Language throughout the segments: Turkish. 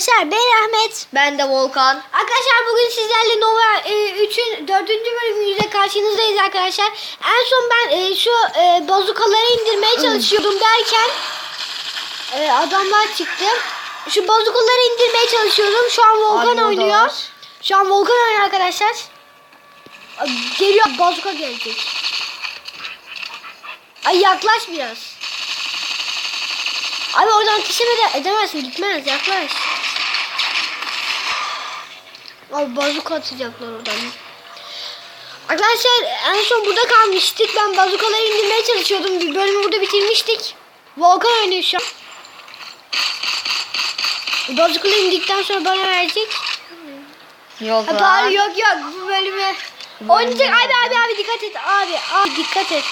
Arkadaşlar ben Ahmet. Ben de Volkan. Arkadaşlar bugün sizlerle Nova e, 3'ün 4. bölümüyle karşınızdayız arkadaşlar. En son ben e, şu e, bazukaları indirmeye çalışıyordum derken e, adamlar çıktı. Şu bazukaları indirmeye çalışıyordum. Şu an Volkan Abi oynuyor. Şu an Volkan oynuyor arkadaşlar. Geliyor bazuka gelecek. Ay yaklaş biraz. Abi oradan ateş ede- edemezsin gitmez yaklaş. Abi bazuka atacaklar oradan. Arkadaşlar en son burada kalmıştık. Ben bazukaları indirmeye çalışıyordum. Bir bölümü burada bitirmiştik. Volkan oynuyor şu an. Bazukaları indikten sonra bana verecek. Yok Ha, bari yok yok bu bölümü. Oynayacak abi abi abi dikkat et abi abi dikkat et.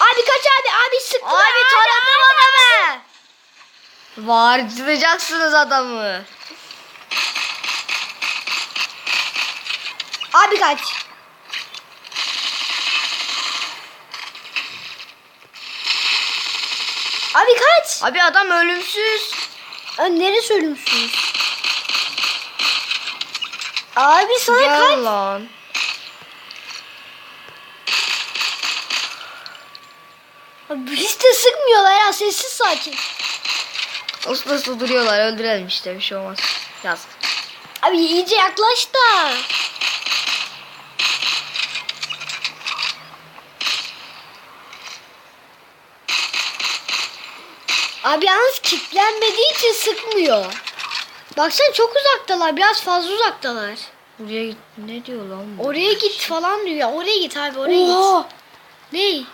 Abi kaç abi abi sıkma. Abi taradım adamı. Vardıracaksınız adamı. Abi kaç. Abi kaç. Abi adam ölümsüz. Aa, neresi ölümsüz? Abi sana kaç. Gel lan. Abi hiç de sıkmıyorlar ya sessiz sakin. Uslu uslu duruyorlar öldürelim işte bir şey olmaz. Yazık. Abi iyice yaklaş da. Abi yalnız kilitlenmediği için sıkmıyor. Baksana çok uzaktalar. Biraz fazla uzaktalar. Buraya git. Ne diyor lan bu? Oraya git falan diyor. ya. Oraya git abi oraya Oha! git. Ne?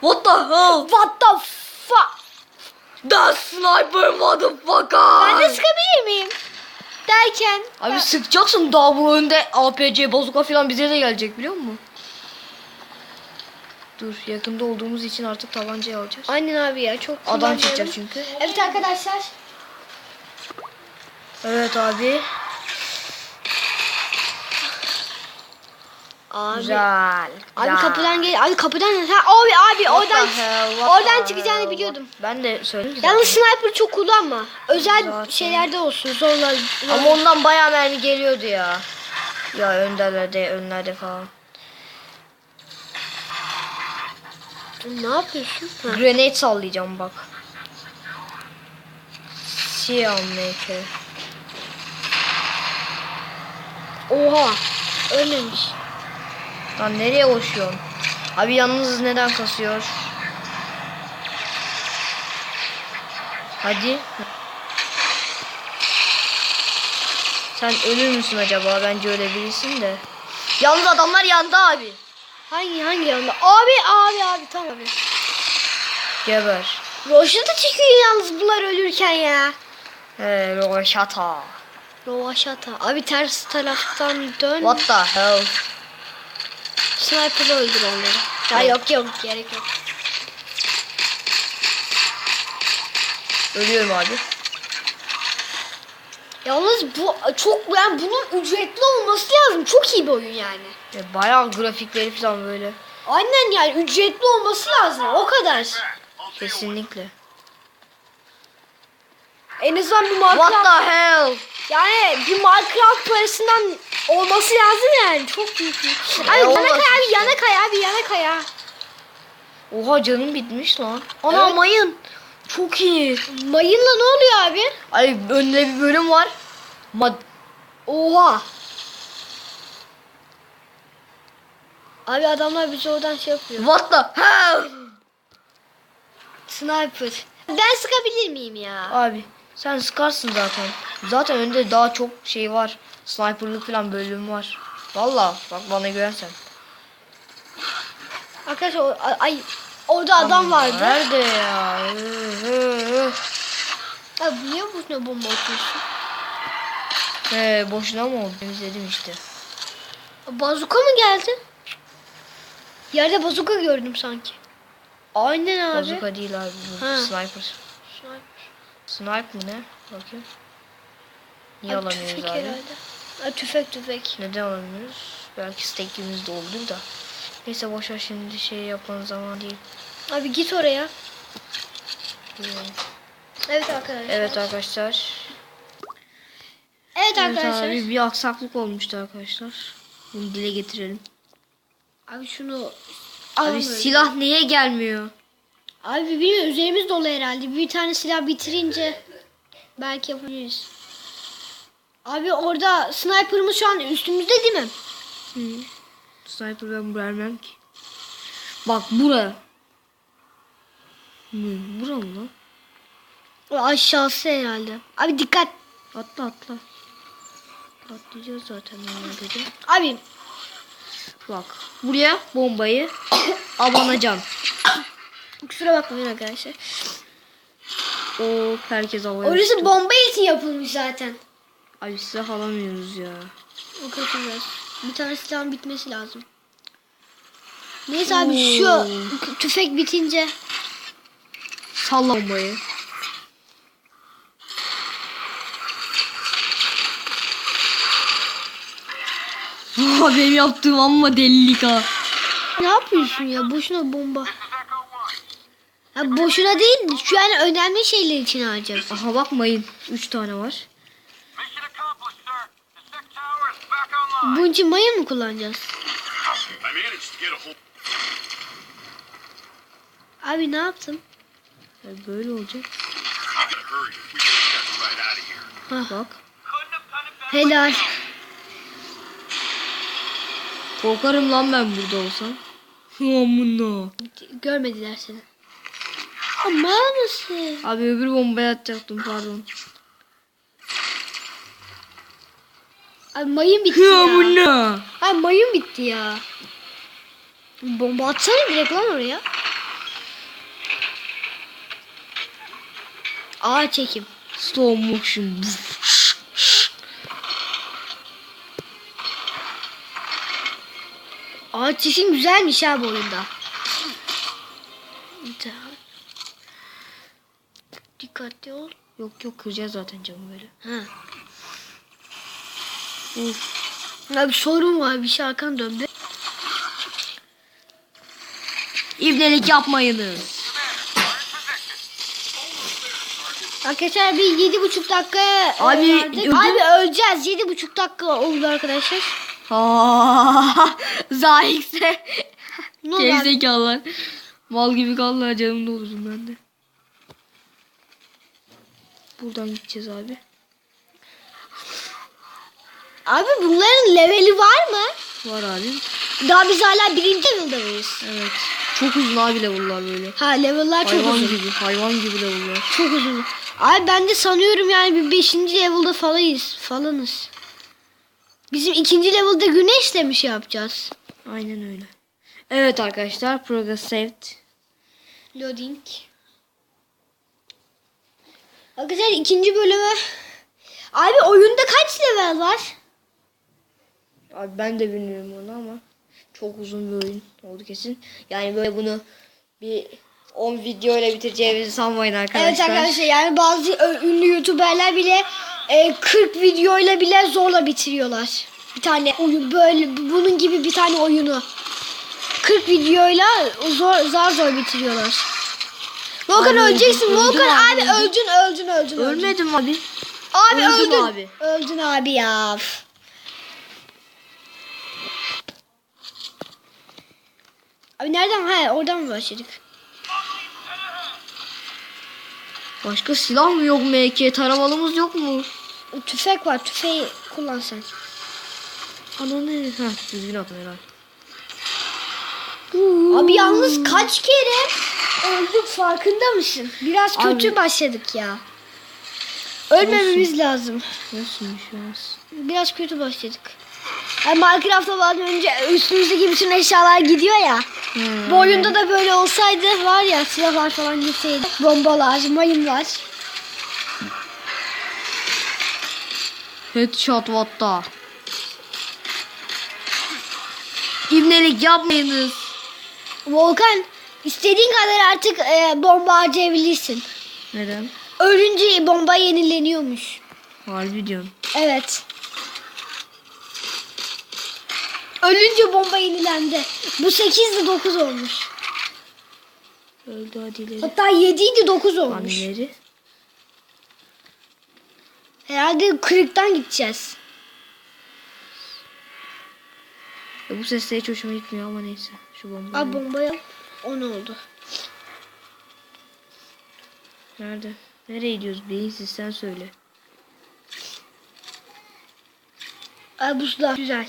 What the hell? What the fuck? The sniper motherfucker. Ben de sıkabilir miyim? Derken. Abi sıkacaksın daha bu önde APC bazuka falan bize de gelecek biliyor musun? Dur yakında olduğumuz için artık tabancayı alacağız. Aynen abi ya çok Adam kullanmayalım. çıkacak çünkü. Evet arkadaşlar. Evet abi. Abi. Güzel. Abi güzel. kapıdan gel. Abi kapıdan. Ha abi abi What oradan hell, oradan çıkacağını hell, biliyordum. Ben de söyledim Yalnız sniper çok kullanma. Özel Zaten. şeylerde olsun. Zorla. Ama ondan bayağı mermi geliyordu ya. Ya önlerde, önlerde falan. Ne yapıyorsun? Grenade sallayacağım bak. Siyah maker. Oha. Ölmemiş. Lan nereye koşuyorsun? Abi yalnız neden kasıyor? Hadi. Sen ölür müsün acaba? Bence ölebilirsin de. Yalnız adamlar yandı abi. Hangi hangi yanda? Abi abi abi tamam. Geber. Roşa da çıkıyor yalnız bunlar ölürken ya. He, Roşata. Rovaşata. Abi ters taraftan dön. What the hell? Sniper'la öldür onları. Ya yok yok gerek yok. Ölüyorum abi. Yalnız bu çok yani bunun ücretli olması lazım. Çok iyi bir oyun yani. E, bayağı grafikleri falan böyle. Aynen yani ücretli olması lazım. O kadar. Kesinlikle. En azından bir What Minecraft the hell? yani bir Minecraft parasından olması lazım yani. Çok büyük bir. Abi Ya yana olmasın kay abi işte. yana kay abi yana kay ya. Oha canım bitmiş lan. Ana Evet. mayın. Çok iyi. Mayınla ne oluyor abi? Ay önünde bir bölüm var. Ma Oha. Abi adamlar bizi oradan şey yapıyor. What the hell? Sniper. Ben sıkabilir miyim ya? Abi sen sıkarsın zaten. Zaten önünde daha çok şey var. Sniperlık falan bölüm var. Valla bak bana güvensen. Arkadaşlar ay orada adam vardı. Nerede ya? Abi niye boşuna bomba atıyorsun? He boşuna mı oldu? İzledim işte. Bazuka mı geldi? Yerde bazuka gördüm sanki. Aynen abi. Bazuka değil abi bu Ha. sniper. Sniper mı ne? Bakayım. Niye Abi alamıyoruz tüfek abi? herhalde. Ha, tüfek tüfek. Neden alamıyoruz? Belki stekimiz doldu da. Neyse boşver şimdi şey yapan zaman değil. Abi git oraya. Evet arkadaşlar. Evet arkadaşlar. Evet Evet arkadaşlar. abi bir aksaklık olmuştu arkadaşlar. Bunu dile getirelim. Abi şunu Abi silah niye gelmiyor? Abi bilmiyorum üzerimiz dolu herhalde. Bir tane silah bitirince belki yapabiliriz. Abi orada sniper'ımız şu an üstümüzde değil mi? Hı. Sniper ben vermem ki. Bak bura. Hı, bura mı lan? Aşağısı herhalde. Abi dikkat. Atla atla. Atlayacağız zaten dedi. Abi Bak buraya bombayı abanacaksın. kusura bakmayın arkadaşlar. O herkes havaya Orası bomba için yapılmış zaten. Abi silah alamıyoruz ya. O biraz. Bir tane silahın bitmesi lazım. Neyse abi Oo. şu tüfek bitince Salla bombayı. Benim yaptığım amma delilik ha. ne yapıyorsun ya? Boşuna bomba. Ya boşuna değil. Şu an önemli şeyler için harcarız. Aha bakmayın. 3 tane var. Bunun için mayın mı kullanacağız? Abi ne yaptın? Ya böyle olacak. I'm in a hurry if we really got to right out of here. Hah, Bak. Helal. Korkarım lan ben burada olsam. Amına. Görmediler seni. Ama mısın? Abi öbür bombaya atacaktım pardon. Abi mayın bitti ya. Amına. Abi mayın bitti ya. Bomba atsana direkt lan oraya. Aa çekim. Slow motion. Aa çekim güzelmiş ha bu oyunda. Dikkatli ol. Yok yok kıracağız zaten camı böyle. Ha. Uf. Abi sorun var bir şey arkan döndü. İbnelik yapmayınız. Arkadaşlar bir yedi buçuk dakika Abi, verdik. Abi öleceğiz. Yedi buçuk dakika oldu arkadaşlar. Aa, Zahikse. Ne oldu abi? Gerizekalılar. Mal gibi kaldılar canımda olurum ben de. Buradan gideceğiz abi. Abi bunların leveli var mı? Var abi. Daha biz hala birinci level'da mıyız? Evet. Çok uzun abi level'lar böyle. Ha level'lar çok Hayvan uzun. gibi. Hayvan gibi level'lar. Çok uzun. Abi ben de sanıyorum yani bir beşinci level'da falanız. Falanız. Bizim ikinci level'da güneşle mi şey yapacağız? Aynen öyle. Evet arkadaşlar. Progress saved. Loading. Arkadaşlar ikinci bölümü. Abi oyunda kaç level var? Abi ben de bilmiyorum onu ama çok uzun bir oyun oldu kesin. Yani böyle bunu bir 10 video ile bitireceğimizi sanmayın arkadaşlar. Evet arkadaşlar yani bazı ünlü youtuberler bile e, 40 videoyla bile zorla bitiriyorlar. Bir tane oyun böyle bunun gibi bir tane oyunu. 40 videoyla zor zar zor bitiriyorlar. Volkan Abi, öleceksin. Volkan abi, abi öldün öldün öldün. öldün. Ölmedim abi. Abi öldüm öldün. abi. Öldün abi ya. Abi nereden? Ha oradan mı başladık? Başka silah mı yok MK? Taramalımız yok mu? Tüfek var. Tüfeği kullan sen. Ananı. Ha düzgün atın herhalde. Abi yalnız kaç kere öldük farkında mısın? Biraz kötü Abi- başladık ya. Ölmememiz lazım. Nasılmış biraz? Biraz kötü başladık. Yani Minecraft'ta bazen önce üstümüzdeki bütün eşyalar gidiyor ya. Hmm. Bu oyunda da böyle olsaydı var ya silahlar falan gitseydi. Bombalar, mayınlar. Headshot vatta. İbnelik yapmayınız. Volkan istediğin kadar artık e, bomba harcayabilirsin. Neden? Ölünce bomba yenileniyormuş. Harbi diyorum. Evet. Ölünce bomba yenilendi. Bu 8 de 9 olmuş. Öldü hadi ileri. Hatta 7 idi 9 olmuş. Anneleri. Herhalde kırıktan gideceğiz. Ya bu ses de hiç hoşuma gitmiyor ama neyse. Şu bomba. Abi bombaya o ne oldu? Nerede? Nereye gidiyoruz? Beyinsiz sen söyle. Ay buzlar. Güzel.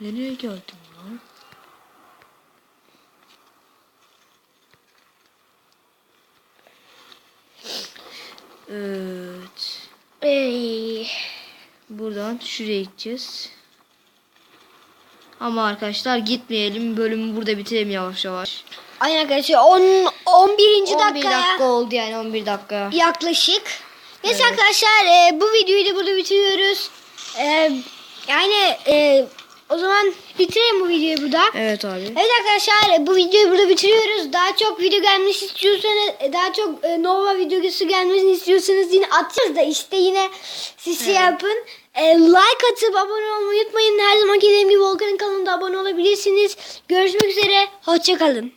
Nereye geldim lan? Evet. Ey. Buradan şuraya gideceğiz. Ama arkadaşlar gitmeyelim. Bölümü burada bitirelim yavaş yavaş. Aynen arkadaşlar 10 11. 11 dakikaya dakika oldu yani 11 dakika. yaklaşık. Neyse arkadaşlar e, bu videoyu da burada bitiriyoruz. E, yani e, o zaman bitirelim bu videoyu burada. Evet abi. Evet arkadaşlar bu videoyu burada bitiriyoruz. Daha çok video gelmesi istiyorsanız, e, daha çok e, Nova videosu gelmesini istiyorsanız yine atacağız da işte yine siz şey yapın. E, like atıp abone olmayı unutmayın. Her zamanki dediğim gibi Volkan'ın kanalına abone olabilirsiniz. Görüşmek üzere. Hoşçakalın.